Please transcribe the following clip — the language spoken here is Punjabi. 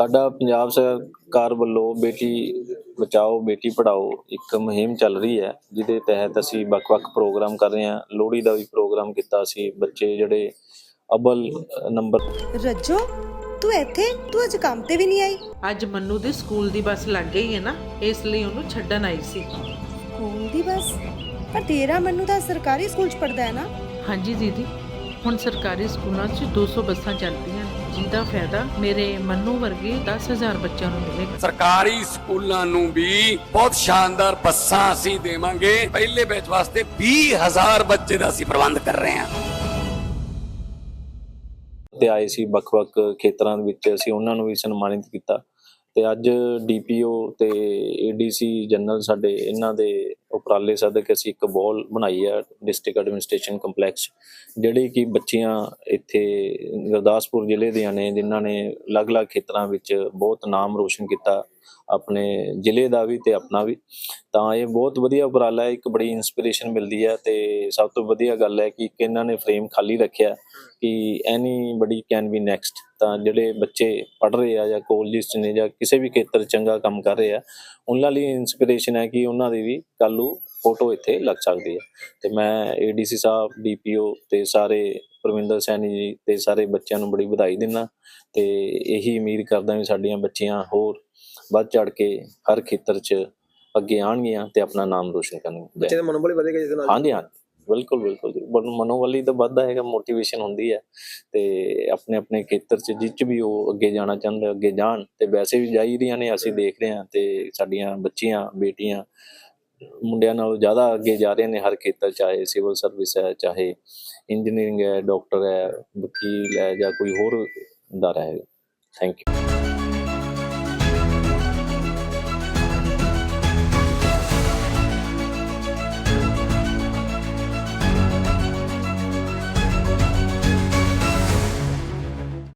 ਸਾਡਾ ਪੰਜਾਬ ਸਰਕਾਰ ਵੱਲੋਂ ਬੇਟੀ ਬਚਾਓ ਬੇਟੀ ਪੜਾਓ ਇੱਕ ਮੁਹਿੰਮ ਚੱਲ ਰਹੀ ਹੈ ਜਿਹਦੇ ਤਹਿਤ ਅਸੀਂ ਵੱਖ-ਵੱਖ ਪ੍ਰੋਗਰਾਮ ਕਰ ਰਹੇ ਹਾਂ। ਲੋਹੜੀ ਦਾ ਵੀ ਪ੍ਰੋਗਰਾਮ ਕੀਤਾ ਸੀ ਬੱਚੇ ਜਿਹੜੇ ਅਬਲ ਨੰਬਰ ਰੱਜੋ ਤੂੰ ਇੱਥੇ ਤੂੰ ਅੱਜ ਕੰਮ ਤੇ ਵੀ ਨਹੀਂ ਆਈ। ਅੱਜ ਮੰਨੂ ਦੇ ਸਕੂਲ ਦੀ ਬੱਸ ਲੱਗ ਗਈ ਹੈ ਨਾ ਇਸ ਲਈ ਉਹਨੂੰ ਛੱਡਣ ਆਈ ਸੀ। ਸਕੂਲ ਦੀ ਬੱਸ? ਪਰ ਤੇਰਾ ਮੈਨੂੰ ਤਾਂ ਸਰਕਾਰੀ ਸਕੂਲ ਚ ਪੜਦਾ ਹੈ ਨਾ। ਹਾਂਜੀ ਦੀਦੀ ਹੁਣ ਸਰਕਾਰੀ ਸਕੂਲਾਂ 'ਚ 200 ਬੱਸਾਂ ਚੱਲਦੀਆਂ ਜਿਹਦਾ ਫਾਇਦਾ ਮੇਰੇ ਮੰਨੂ ਵਰਗੇ 10000 ਬੱਚਿਆਂ ਨੂੰ ਮਿਲੇਗਾ ਸਰਕਾਰੀ ਸਕੂਲਾਂ ਨੂੰ ਵੀ ਬਹੁਤ ਸ਼ਾਨਦਾਰ ਬੱਸਾਂ ਅਸੀਂ ਦੇਵਾਂਗੇ। ਪਹਿਲੇ ਬੈਚ ਵਾਸਤੇ 20000 ਬੱਚੇ ਦਾ ਅਸੀਂ ਪ੍ਰਬੰਧ ਕਰ ਰਹੇ ਹਾਂ। ਤੇ ਆਏ ਸੀ ਵੱਖ-ਵੱਖ ਖੇਤਰਾਂ ਦੇ ਵਿੱਚ ਅਸੀਂ ਉਹਨਾਂ ਨੂੰ ਵੀ ਸਨਮਾਨਿਤ ਕੀਤਾ। ਤੇ ਅੱਜ ਡੀਪੀਓ ਤੇ ਏਡੀਸੀ ਜਨਰਲ ਸਾਡੇ ਇਹਨਾਂ ਦੇ ਉਪਰਾਲੇ ਸਦਕ ਅਸੀਂ ਇੱਕ ਬਾਲ ਬਣਾਈ ਹੈ ਡਿਸਟ੍ਰਿਕਟ ਐਡਮਿਨਿਸਟ੍ਰੇਸ਼ਨ ਕੰਪਲੈਕਸ ਜਿਹੜੀ ਕਿ ਬੱਚੀਆਂ ਇੱਥੇ ਗੁਰਦਾਸਪੁਰ ਜ਼ਿਲ੍ਹੇ ਦੀਆਂ ਨੇ, ਜਿਨ੍ਹਾਂ ਨੇ ਅਲੱਗ-ਅਲੱਗ ਖੇਤਰਾਂ ਵਿੱਚ ਬਹੁਤ ਨਾਮ ਰੋਸ਼ਨ ਕੀਤਾ। ਆਪਣੇ ਜ਼ਿਲ੍ਹੇ ਦਾ ਵੀ ਤੇ ਆਪਣਾ ਵੀ। ਤਾਂ ਇਹ ਬਹੁਤ ਵਧੀਆ ਉਪਰਾਲਾ ਹੈ, ਇੱਕ ਬੜੀ ਇਨਸਪੀਰੇਸ਼ਨ ਮਿਲਦੀ ਹੈ ਤੇ ਸਭ ਤੋਂ ਵਧੀਆ ਗੱਲ ਹੈ ਕਿ ਇੱਕ ਇਹਨਾਂ ਨੇ ਫਰੇਮ ਖਾਲੀ ਰੱਖਿਆ ਕਿ ਐਨੀ ਬੜੀ ਕੈਨ ਬੀ ਨੈਕਸਟ ਤਾਂ ਜਿਹੜੇ ਬੱਚੇ ਪੜ ਰਹੇ ਆ ਜਾਂ ਕਾਲਜਿਸ ਚ ਨੇ ਜਾਂ ਕਿਸੇ ਵੀ ਖੇਤਰ ਚੰਗਾ ਕੰਮ ਕਰ ਰਹੇ ਆ, ਉਹਨਾਂ ਲਈ ਇਨਸਪੀਰੇਸ਼ਨ ਹੈ ਕਿ ਉਹਨਾਂ ਦੀ ਵੀ ਕੱਲ੍ਹ ਨੂੰ ਫੋਟੋ ਇੱਥੇ ਲੱਗ ਸਕਦੀ ਹੈ। ਤੇ ਮੈਂ ਏਡੀਸੀ ਸਾਹਿਬ ਡੀਪੀਓ ਤੇ ਸਾਰੇ ਪਰਵਿੰਦਰ ਸੈਣੀ ਜੀ ਤੇ ਸਾਰੇ ਬੱਚਿਆਂ ਨੂੰ ਬੜੀ ਵਧਾਈ ਦਿੰਦਾ ਤੇ ਇਹੀ ਉਮੀਦ ਕਰਦਾ ਵੀ ਸਾਡੀਆਂ ਬੱਚੀਆਂ ਹੋਰ ਵੱਧ ਚੜ ਕੇ ਹਰ ਖੇਤਰ 'ਚ ਅੱਗੇ ਆਣਗੀਆਂ ਤੇ ਆਪਣਾ ਨਾਮ ਰੋਸ਼ਨ ਕਰਨਗੀਆਂ। ਬੱਚੇ ਦਾ ਮਨੋਬਲ ਵਧੇਗਾ ਦੇ ਨਾਲ ਹਾਂਜੀ ਹਾਂਜੀ। ਬਿਲਕੁਲ ਬਿਲਕੁਲ ਮਨੋਬਲੀ ਤਾਂ ਵੱਧਦਾ ਹੈਗਾ ਮੋਟੀਵੇਸ਼ਨ ਹੁੰਦੀ ਹੈ। ਤੇ ਆਪਣੇ ਆਪਣੇ ਖੇਤਰ 'ਚ ਜਿਹ 'ਚ ਵੀ ਉਹ ਅੱਗੇ ਜਾਣਾ ਚਾਹੁੰਦੇ ਅੱਗੇ ਜਾਣ। ਤੇ ਵੈਸੇ ਵੀ ਜਾਈ ਰਹੀਆਂ ਨੇ ਅਸੀਂ ਦੇਖ ਰਹੇ ਹਾਂ ਤੇ ਸਾਡੀਆਂ ਬੱਚੀਆਂ ਬੇਟੀਆਂ ਮੁੰਡਿਆਂ ਨਾਲੋਂ ਜ਼ਿਆਦਾ ਅੱਗੇ ਜਾ ਰਹੇ ਨੇ ਹਰ ਖੇਤਰ ਚਾਹੇ ਸਿਵਲ ਸਰਵਿਸ ਹੈ ਚਾਹੇ ਇੰਜੀਨੀਅਰਿੰਗ ਹੈ ਡਾਕਟਰ ਹੈ ਵਕੀਲ ਹੈ ਜਾਂ ਕੋਈ ਹੋਰ ਅਦਾਰਾ ਹੈ। Thank you